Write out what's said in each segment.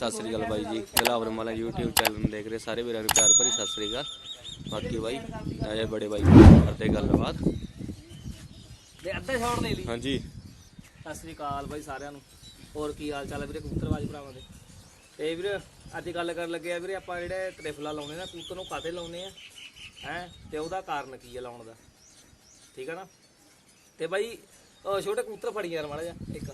ਸਤਿ ਸ੍ਰੀ ਅਕਾਲ ਬਾਈ ਜੀ। ਗਲਾਵਰ ਮਾਲਾ YouTube channel ਨੂੰ ਦੇਖ ਰਹੇ ਸਾਰੇ ਵੀਰਾਂ ਨੂੰ ਪਿਆਰ ਭਰੀ ਸਤਿ ਸ੍ਰੀ ਅਕਾਲ। ਬਾਕੀ ਬਾਈ ਆਏ ਬੜੇ ਬਾਈ ਕਰਦੇ ਗੱਲਬਾਤ। ਦੇ ਅੱਧਾ ਸ਼ਾਟ ਲੈ ਲਈ। ਹਾਂਜੀ। ਸਤਿ ਸ੍ਰੀ ਅਕਾਲ ਬਾਈ ਸਾਰਿਆਂ ਨੂੰ। ਹੋਰ ਕੀ ਹਾਲ ਚਾਲ ਹੈ ਵੀਰੇ ਕਬੂਤਰਬਾਜ਼ ਭਰਾਵਾਂ ਦੇ? ਤੇ ਵੀਰੇ ਅੱਜ ਗੱਲ ਕਰਨ ਲੱਗੇ ਆ ਵੀਰੇ ਆਪਾਂ ਜਿਹੜੇ ਤ੍ਰਿਫਲਾ ਲਾਉਣੇ ਨਾ ਕਬੂਤਰ ਨੂੰ ਕਾਤੇ ਲਾਉਨੇ ਆ? ਹੈ? ਤੇ ਉਹਦਾ ਕਾਰਨ ਕੀ ਹੈ ਲਾਉਣ ਦਾ? ਠੀਕ ਹੈ ਨਾ? ਤੇ ਬਾਈ ਛੋਟੇ ਕਬੂਤਰ ਫੜੀ ਯਾਰ ਮਾੜਾ ਜਿਹਾ ਇੱਕ।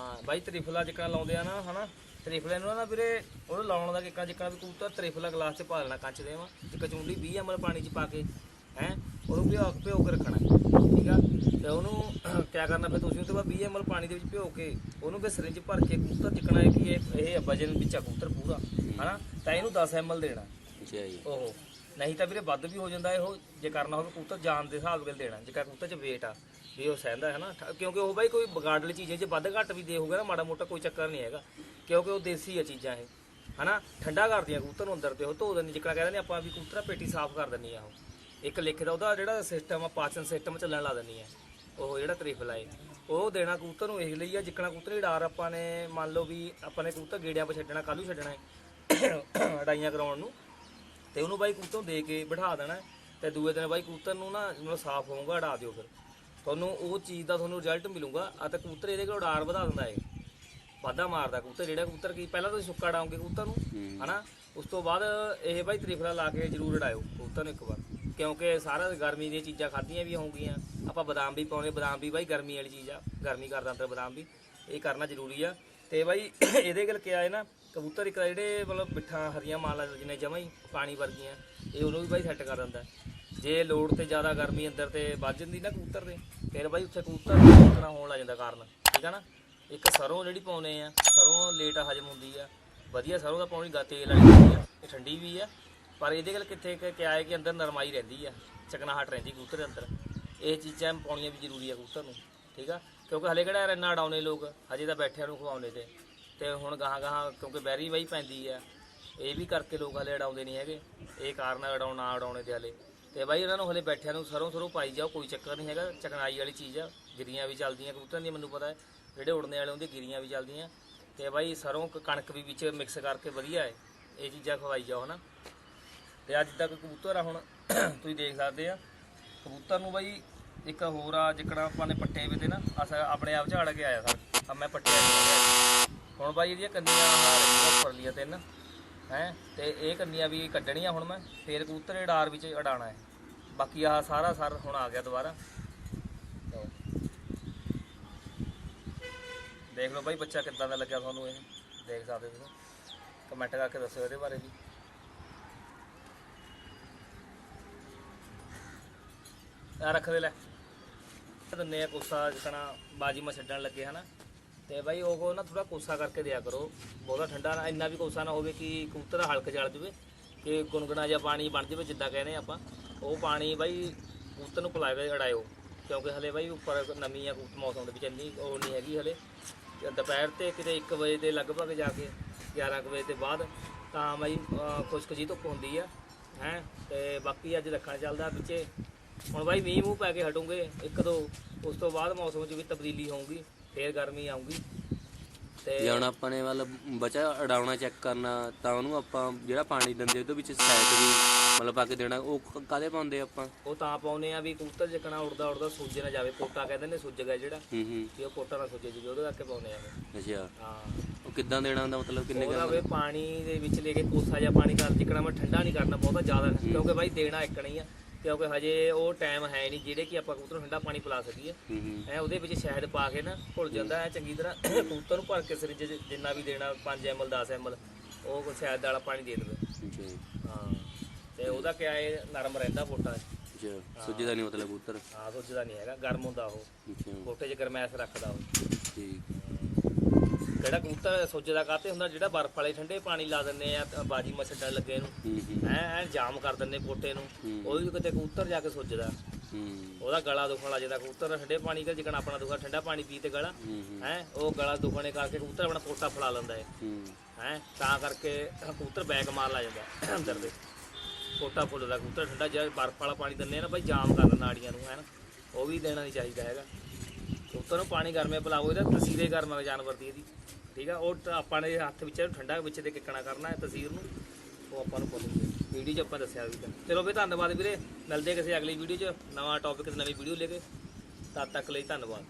ਹਾਂ ਬਾਈ ਤ੍ਰਿਫਲਾ ਜਿੱਕਾ ਲਾਉਂਦੇ ਆ ਨਾ ਹਨਾ? ਤ੍ਰਿਫਲੇ ਨੂੰ ਨਾ ਵੀਰੇ ਉਹਨੂੰ ਲਾਉਣ ਦਾ ਕਿੱਕਾ ਜਿੱਕਾ ਵੀ ਕਬੂਤਰ ਤ੍ਰਿਫਲਾ ਗਲਾਸ 'ਚ ਪਾ ਲੈਣਾ ਕੱਚ ਦੇ ਵਾ। ਇੱਕ ਚੁੰਡੀ 20 ml ਪਾਣੀ 'ਚ ਪਾ ਕੇ ਹੈ? ਉਹਨੂੰ ਭਿਓ ਭਿਓ ਕੇ ਰੱਖਣਾ ਠੀਕ ਆ? ਤੇ ਉਹਨੂੰ ਕਿਆ ਕਰਨਾ ਫਿਰ ਤੁਸੀਂ ਉਹਦੇ ਬਾਅਦ 20 ml ਪਾਣੀ ਦੇ ਵਿੱਚ ਭਿਓ ਕੇ ਉਹਨੂੰ ਫਿਰ ਸਿਰਿੰਜ ਭਰ ਕੇ ਕਬੂਤਰ ਜਿੱਕਣਾ ਹੈ ਕਿ ਇਹ ਇਹ ਵਜਨ ਵਿੱਚ ਆ ਕਬੂਤਰ ਪੂਰਾ ਹਨਾ? ਤਾਂ ਇਹਨੂੰ 10 ml ਦੇਣਾ। ਜੀ ਉਹ ਨਹੀਂ ਤਾਂ ਵੀਰੇ ਵੱਧ ਵੀ ਹੋ ਜਾਂਦਾ ਇਹੋ, ਜੇ ਕਰਨਾ ਹੋਵੇ ਕਬੂਤਰ ਜਾਨ ਦੇ ਹਿਸਾਬ ਨਾਲ ਦੇਣਾ, ਜੇ ਕਬੂਤਰ ਚ weight ਆ, ਵੀ ਉਹ ਸਹਿੰਦਾ ਹੈ ਨਾ ਕਿਉਂਕਿ ਉਹ ਬਾਈ ਕੋਈ ਵਿਗਾੜ ਵਾਲੀ ਚੀਜ਼ ਹੈ, ਜੇ ਵੱਧ ਘੱਟ ਵੀ ਦੇ ਹੋਊਗਾ ਨਾ ਮਾੜਾ ਮੋਟਾ ਕੋਈ ਚੱਕਰ ਨਹੀਂ ਹੈਗਾ, ਕਿਉਂਕਿ ਉਹ ਦੇਸੀ ਆ ਚੀਜ਼ਾਂ ਇਹ, ਹਨਾ, ਠੰਡਾ ਕਰਦੀਆਂ ਕਬੂਤਰ ਨੂੰ ਅੰਦਰ ਤੇ ਉਹ ਧੋ ਦਿੰਦੀ ਜਿਕਣਾ ਕਹਿੰਦੇ ਨੇ ਆਪਾਂ ਵੀ ਕਬੂਤਰ ਪੇਟੀ ਸਾਫ਼ ਕਰ ਦਿੰਨੀ ਆ ਉਹ, ਇੱਕ ਲਿਖ ਦਾ ਉਹਦਾ ਜਿਹੜਾ ਸਿਸਟਮ ਆ, ਪਾਚਨ ਸਿਸਟਮ ਚੱਲਣ ਲਾ ਦਿੰਨੀ ਆ, ਉਹ ਜਿਹੜਾ ਤਰੀਫਲਾ ਏ ਉਹ ਦੇਣਾ ਕਬੂਤਰ ਨੂੰ ਇਹ ਲਈ ਆ ਜਿੱਕਣਾ ਕਬੂਤਰ ਦੀ ਡਾਰ ਆਪਾਂ ਨੇ, ਮੰਨ ਲਓ ਵੀ ਆਪਾਂ ਨੇ ਕਬੂਤਰ ਗੇੜਿਆਂ 'ਤੇ ਛੱਡਣਾ, ਕੱਲ੍ਹ ਛੱਡਣਾ ਹੈ ਅਡਾਈਆਂ ਕਰਾਉਣ ਨੂੰ ਤੇ ਉਹਨੂੰ ਬਾਈ ਕਬੂਤਰ ਨੂੰ ਦੇ ਕੇ ਬਿਠਾ ਦੇਣਾ ਤੇ ਦੂਏ ਦਿਨ ਬਾਈ ਕਬੂਤਰ ਨੂੰ ਨਾ ਜਦੋਂ ਸਾਫ਼ ਹੋਊਗਾ ਉਡਾ ਦਿਓ ਫਿਰ। ਤੁਹਾਨੂੰ ਉਹ ਚੀਜ਼ ਦਾ ਤੁਹਾਨੂੰ ਰਿਜ਼ਲਟ ਮਿਲੂਗਾ ਆ ਤੇ ਕਬੂਤਰ ਇਹਦੇ ਕੋਲ ਉਡਾਰ ਵਧਾ ਦਿੰਦਾ ਏ। ਵਾਧਾ ਮਾਰਦਾ ਕਬੂਤਰ ਜਿਹੜਾ ਕਬੂਤਰ ਕੀ ਪਹਿਲਾਂ ਤੁਸੀਂ ਸੁੱਕਾ ਡਾਉਂਗੇ ਕਬੂਤਰ ਨੂੰ ਹਨਾ? ਉਸ ਤੋਂ ਬਾਅਦ ਇਹ ਬਾਈ ਤਰੀਫਲਾ ਲਾ ਕੇ ਜ਼ਰੂਰ ਉਡਾਇਓ ਕਬੂਤਰ ਨੂੰ ਇੱਕ ਵਾਰ। ਕਿਉਂਕਿ ਸਾਰਾ ਗਰਮੀ ਦੀਆਂ ਚੀਜ਼ਾਂ ਖਾਧੀਆਂ ਵੀ ਹੋਣਗੀਆਂ ਆਪਾਂ ਬਦਾਮ ਵੀ ਪਾਉਣੇ ਬਦਾਮ ਵੀ ਬਾਈ ਗਰਮੀ ਵਾਲੀ ਚੀਜ਼ ਆ। ਗਰਮੀ ਕਰਦਾ ਅੰਦਰ ਬਦਾਮ ਵੀ। ਇਹ ਕਰਨਾ ਜ਼ਰੂਰੀ ਆ। ਤੇ ਬਾਈ ਇਹਦੇ ਗੱਲ ਕਿਹਾ ਹੈ ਨਾ ਕਬੂਤਰ ਇੱਕ ਤਾਂ ਜਿਹੜੇ ਮਤਲਬ ਮਿੱਠਾ ਹਰੀਆਂ ਮਾਲਾ ਜਿਹਨੇ ਜਮਾਂ ਹੀ ਪਾਣੀ ਵਰਗੀਆਂ, ਇਹ ਉਹਨੂੰ ਵੀ ਬਾਈ ਸੈੱਟ ਕਰ ਦਿੰਦਾ। ਜੇ ਲੋਡ ਤੇ ਜ਼ਿਆਦਾ ਗਰਮੀ ਅੰਦਰ ਤੇ ਵੱਜ ਜਾਂਦੀ ਨਾ ਕਬੂਤਰ ਦੇ, ਫਿਰ ਬਾਈ ਉੱਥੇ ਕਬੂਤਰ ਨਾ ਹੋਣ ਲੱਗ ਜਾਂਦਾ ਕਾਰਨ, ਠੀਕ ਆ ਨਾ? ਇੱਕ ਸਰੋਂ ਜਿਹੜੀ ਪਾਉਨੇ ਆ, ਸਰੋਂ ਲੇਟ ਹਜਮ ਹੁੰਦੀ ਆ। ਵਧੀਆ ਸਰੋਂ ਦਾ ਪਾਉਣੀ ਗਾ, ਤੇਲ ਵਾਲੀ ਹੁੰਦੀ ਆ, ਇਹ ਠੰਡੀ ਵੀ ਆ, ਪਰ ਇਹਦੇ ਗੱਲ ਕਿੱਥੇ ਕਿ, ਕਿਆ ਹੈ ਕਿ ਅੰਦਰ ਨਰਮਾਈ ਰਹਿੰਦੀ ਆ, ਚਕਨਾਹਟ ਰਹਿੰਦੀ ਕਬੂਤਰ ਦੇ ਅੰਦਰ। ਇਹ ਚੀਜ਼ਾਂ ਪਾਉਣੀਆਂ ਵੀ ਜ਼ਰੂਰੀ ਆ ਕਬੂਤਰ ਨੂੰ, ਠੀਕ ਆ? ਕਿਉਂਕਿ ਹਲੇ ਕਿਹੜਾ ਰੰਨਾ ਡਾਉਨੇ ਲੋਕ, ਹਜੇ ਤਾਂ ਬੈਠਿਆਂ ਨੂੰ ਖਵਾਉਣੇ ਤੇ। ਤੇ ਹੁਣ ਗਾਹਾਂ ਗਾਹਾਂ ਕਿਉਂਕਿ ਬੈਰੀ ਬਾਈ ਪੈਂਦੀ ਆ, ਇਹ ਵੀ ਕਰਕੇ ਲੋਕ ਹਲੇ ਅਡਾਉਂਦੇ ਨਹੀਂ ਹੈਗੇ, ਇਹ ਕਾਰਨ ਆ ਅਡਾਉਣ ਨਾ ਅਡਾਉਣੇ ਦੇ ਹਲੇ। ਤੇ ਬਾਈ ਇਹਨਾਂ ਨੂੰ ਹਲੇ ਬੈਠਿਆਂ ਨੂੰ ਸਰੋਂ ਸਰੋਂ ਪਾਈ ਜਾਓ, ਕੋਈ ਚੱਕਰ ਨਹੀਂ ਹੈਗਾ, ਚਕਨਾਈ ਵਾਲੀ ਚੀਜ਼ ਆ, ਗਿਰੀਆਂ ਵੀ ਚੱਲਦੀਆਂ, ਕਬੂਤਰਾਂ ਦੀਆਂ ਮੈਨੂੰ ਪਤਾ ਹੈ, ਜਿਹੜੇ ਉੜਨੇ ਵਾਲੇ ਹੁੰਦੇ ਗਿਰੀਆਂ ਵੀ ਚੱਲਦੀਆਂ। ਤੇ ਬਾਈ ਸਰੋਂ ਕਣਕ ਵੀ ਵਿੱਚ ਮਿਕਸ ਕਰਕੇ ਵਧੀਆ ਹੈ, ਇਹ ਚੀਜ਼ਾਂ ਖਵਾਈ ਜਾਓ ਹਨਾ। ਤੇ ਅੱਜ ਤੱਕ ਕਬੂਤਰ ਆ ਹੁਣ, ਤੁਸੀਂ ਦੇਖ ਸਕਦੇ ਆ, ਕਬੂਤਰ ਨੂੰ ਬਾਈ ਇੱਕ ਹੋਰ ਆ, ਜਿਕਣਾ ਆਪਾਂ ਨੇ ਪੱਟੇ ਵੀ ਤੇ ਨਾ, ਅਸ, ਆਪਣੇ ਆਪ ਝਾੜ ਕੇ ਆਇਆ ਸਰ ਆ ਮੈਂ ਪੱਟੇ ਹੁਣ ਬਾਈ ਇਹਦੀਆਂ ਕੰਨੀਆਂ ਉੱਪਰ ਲੀਆਂ ਤਿੰਨ, ਹੈ, ਤੇ ਇਹ ਕੰਨੀਆਂ ਵੀ ਕੱਢਣੀਆਂ ਹੁਣ ਮੈਂ, ਫੇਰ ਕਬੂਤਰ ਦੇ ਡਾਰ ਵਿੱਚ ਅਡਾਣਾ ਹੈ। ਬਾਕੀ ਆਹ ਸਾਰਾ ਸਰ ਹੁਣ ਆ ਗਿਆ ਦੁਬਾਰਾ। ਦੇਖ ਲਓ ਬਾਈ ਬੱਚਾ ਕਿੱਦਾਂ ਦਾ ਲੱਗਿਆ ਤੁਹਾਨੂੰ ਇਹ, ਦੇਖ ਸਕਦੇ ਹੋ ਤੁਸੀਂ। ਕਮੈਂਟ ਕਰਕੇ ਦੱਸਿਓ ਇਹਦੇ ਬਾਰੇ ਵੀ। ਆ ਰੱਖ ਦੇ ਲੈ। ਦਿੰਨੇ ਆ ਕੋਸਾ ਜਿਕਣਾ ਬਾਜੀ ਮਾ ਛੱਡਣ ਲੱਗੇ, ਹਨਾ। ਤੇ ਬਾਈ ਉਹ ਨਾ ਥੋੜਾ ਕੋਸਾ ਕਰਕੇ ਦਿਆ ਕਰੋ। ਬਹੁਤਾ ਠੰਡਾ ਨਾ, ਇੰਨਾ ਵੀ ਕੋਸਾ ਨਾ ਹੋਵੇ ਕਿ ਕਬੂਤਰ ਹਲਕ ਜਲ ਜਵੇ, ਕਿ ਗੁਨਗੁਣਾ ਜਿਹਾ ਪਾਣੀ ਬਣ ਜਾਵੇ ਜਿੱਦਾਂ ਕਹਿੰਦੇ ਆਪਾਂ। ਉਹ ਪਾਣੀ ਬਾਈ ਕਬੂਤਰ ਨੂੰ ਪਿਲਾਏ ਕੇ ਅੜਾਇਓ। ਕਿਉਂਕਿ ਹਲੇ ਬਾਈ ਉੱਪਰ ਨਮੀ ਆ ਕਬੂਤਰ, ਮੌਸਮ ਦੇ ਵਿੱਚ ਇੰਨੀ ਉਹ ਨਹੀਂ ਹੈਗੀ ਹਲੇ। ਦੁਪਹਿਰ ਤੇ ਕਿਤੇ 1 ਵਜੇ ਦੇ ਲਗਭਗ ਜਾ ਕੇ 11 ਕੁ ਵਜੇ ਤੇ ਬਾਅਦ ਤਾਂ ਬਾਈ ਖੁਸ਼ਕ ਜੀ ਧੁੱਪ ਹੁੰਦੀ ਆ, ਹੈ। ਤੇ ਬਾਕੀ ਅੱਜ ਰੱਖਣਾ ਚੱਲਦਾ ਪਿੱਛੇ ਹੁਣ ਬਾਈ ਮੀਂਹ ਮੂੰਹ ਪੈ ਕੇ ਹਟੂਗੇ ਇੱਕ ਦੋ, ਉਸ ਤੋਂ ਬਾਅਦ ਮੌਸਮ 'ਚ ਵੀ ਤਬਦੀਲੀ ਹੋਊਗੀ। ਫੇਰ ਗਰਮੀ ਆਊਗੀ। ਤੇ ਜੇ ਹੁਣ ਆਪਾਂ ਨੇ ਮਤਲਬ ਬਚਾ ਅਡਾਉਣਾ ਚੈੱਕ ਕਰਨਾ ਤਾਂ ਉਹਨੂੰ ਆਪਾਂ ਜਿਹੜਾ ਪਾਣੀ ਦਿੰਦੇ ਉਹਦੇ ਵਿੱਚ ਸੈਟ ਵੀ ਮਤਲਬ ਪਾ ਕੇ ਦੇਣਾ ਉਹ ਕ- ਕਾਹਦੇ ਪਾਉਂਦੇ ਆਪਾਂ? ਉਹ ਤਾਂ ਪਾਉਨੇ ਆ ਵੀ ਕਬੂਤਰ ਜਿਕਣਾ ਉੜਦਾ ਉੜਦਾ ਸੁੱਜ ਨਾ ਜਾਵੇ ਪੋਟਾ ਕਹਿੰਦੇ ਨੇ ਸੁੱਜ ਗਿਆ ਜਿਹੜਾ ਹੂੰ ਹੂੰ। ਕਿ ਉਹ ਪੋਟਾ ਨਾ ਸੁੱਜੇ ਜੀ ਉਹਦੇ ਕਰਕੇ ਪਾਉਨੇ ਆ ਉਹ। ਅੱਛਾ। ਹਾਂ। ਉਹ ਕਿੱਦਾਂ ਦੇਣਾ ਹੁੰਦਾ ਮਤਲਬ ਕਿੰਨੇ ਉਹਦਾ ਵੇ ਪਾਣੀ ਦੇ ਵਿੱਚ ਲੈ ਕੇ ਕੋਸਾ ਜਿਹਾ ਪਾਣੀ ਕਰ ਜਿਕਣਾ ਮੈਂ ਠੰਡਾ ਨਹੀਂ ਕਰਨਾ ਬਹੁਤਾ ਜ਼ਿਆਦਾ ਕਿਉਂਕਿ ਬਾਈ ਦੇਣਾ ਇੱਕ ਨਹੀਂ ਆ। ਕਿਉਂਕਿ ਹਜੇ ਉਹ ਟਾਈਮ ਹੈ ਨਹੀਂ ਜਿਹੜੇ ਕਿ ਆਪਾਂ ਕਬੂਤਰ ਨੂੰ ਠੰਡਾ ਪਾਣੀ ਪਿਲਾ ਸਕੀਏ। ਹੂੰ ਹੂੰ। ਐ ਉਹਦੇ ਵਿੱਚ ਸ਼ਹਿਦ ਪਾ ਕੇ ਨਾ ਘੁਲ ਜਾਂਦਾ ਐ ਚੰਗੀ ਤਰ੍ਹਾਂ ਕਬੂਤਰ ਨੂੰ ਭਰ ਕੇ ਸਰਿੰਜ ਜਿੰਨਾ ਵੀ ਦੇਣਾ 5 ml 10 ml ਉਹ ਸ਼ਹਿਦ ਵਾਲਾ ਪਾਣੀ ਦੇ ਦੇਵੇ। ਅੱਛਾ ਹਾਂ ਤੇ ਉਹਦਾ ਕਿਆ ਇਹ ਨਰਮ ਰਹਿੰਦਾ ਪੋਟਾ ਅੱਛਾ ਸੁੱਜਦਾ ਨਹੀਂ ਮਤਲਬ ਕਬੂਤਰ? ਹਾਂ ਸੋਚਦਾ ਨਹੀਂ ਹੈਗਾ ਗਰਮ ਹੁੰਦਾ ਉਹ। ਪੋਟੇ 'ਚ ਗਰਮੈਸ਼ ਰੱਖਦਾ ਉਹ। ਠੀਕ। ਜਿਹੜਾ ਕਬੂਤਰ ਸੋਚਦਾ ਕਾਤੇ ਹੁੰਦਾ ਜਿਹੜਾ ਬਰਫ਼ ਵਾਲੇ ਠੰਡੇ ਪਾਣੀ ਲਾ ਦਿੰਦੇ ਆ ਤਾਂ ਬਾਜੀ ਮਛੱਡਣ ਲੱਗੇ ਨੂੰ। ਐ ਐ ਜਾਮ ਕਰ ਦਿੰਦੇ ਪੋਟੇ ਨੂੰ। ਉਹ ਵੀ ਕਿਤੇ ਕਬੂਤਰ ਜਾ ਕੇ ਸੋਚਦਾ। ਹੂੰ। ਉਹਦਾ ਗਲਾ ਦੁਖਣ ਲੱਗ ਜਾਂਦਾ। ਕਬੂਤਰ ਠੰਡੇ ਪਾਣੀ ਕਰ ਜਿਕਣ ਆਪਣਾ ਦੁਖਾ ਠੰਡਾ ਪਾਣੀ ਪੀ ਤੇ ਗਲਾ। ਹੂੰ ਉਹ ਗਲਾ ਦੁਖਣੇ ਕਰਕੇ ਕਬੂਤਰ ਆਪਣਾ ਪੋਟਾ ਫਲਾ ਲੈਂਦਾ ਹੈ। ਹੂੰ ਤਾਂ ਕਰਕੇ ਕਬੂਤਰ ਬੈਕ ਮਾਰ ਲਾ ਜਾਂਦਾ ਅੰਦਰ ਦੇ। ਪੋਟਾ ਫੁੱਲਦਾ ਕਬੂਤਰ ਠੰਡਾ ਜੇ ਬਰਫ਼ ਵਾਲਾ ਪਾਣੀ ਦਿੰਦੇ ਆ ਨਾ ਬਾਈ ਜਾਮ ਕਰ ਨਾੜੀਆਂ ਨੂੰ ਹੈ ਨਾ। ਉਹ ਵੀ ਦੇਣਾ ਨਹੀਂ ਚਾਹੀਦਾ ਹੈਗਾ। ਤੁਹਾਨੂੰ ਪਾਣੀ ਗਰਮੇ ਪਿਲਾਓ ਇਹਦਾ ਤਸੀਰੇ ਗਰਮ ਹੈ ਜਾਨਵਰ ਦੀ ਇਹਦੀ। ਠੀਕ ਆ, ਉਹ ਟ- ਆਪਾਂ ਨੇ ਹੱਥ ਵਿੱਚ ਇਹਨੂੰ ਠੰਡਾ ਵਿੱਚ ਦੇ ਕਿੱਕਣਾ ਕਰਨਾ ਹੈ ਤਸੀਰ ਨੂੰ, ਉਹ ਆਪਾਂ ਨੂੰ ਪਤਾ ਵੀਡੀਓ 'ਚ ਆਪਾਂ ਦੱਸਿਆ ਵੀ ਤਾਂ। ਚਲੋ ਵੀ ਧੰਨਵਾਦ ਵੀਰੇ। ਮਿਲਦੇ ਕਿਸੇ ਅਗਲੀ ਵੀਡੀਓ 'ਚ। ਨਵਾਂ ਟੌਪਿਕ ਤੇ ਨਵੀਂ ਵੀਡੀਓ ਲੈ ਕੇ। ਤਦ ਤੱਕ ਲਈ ਧੰਨਵਾਦ।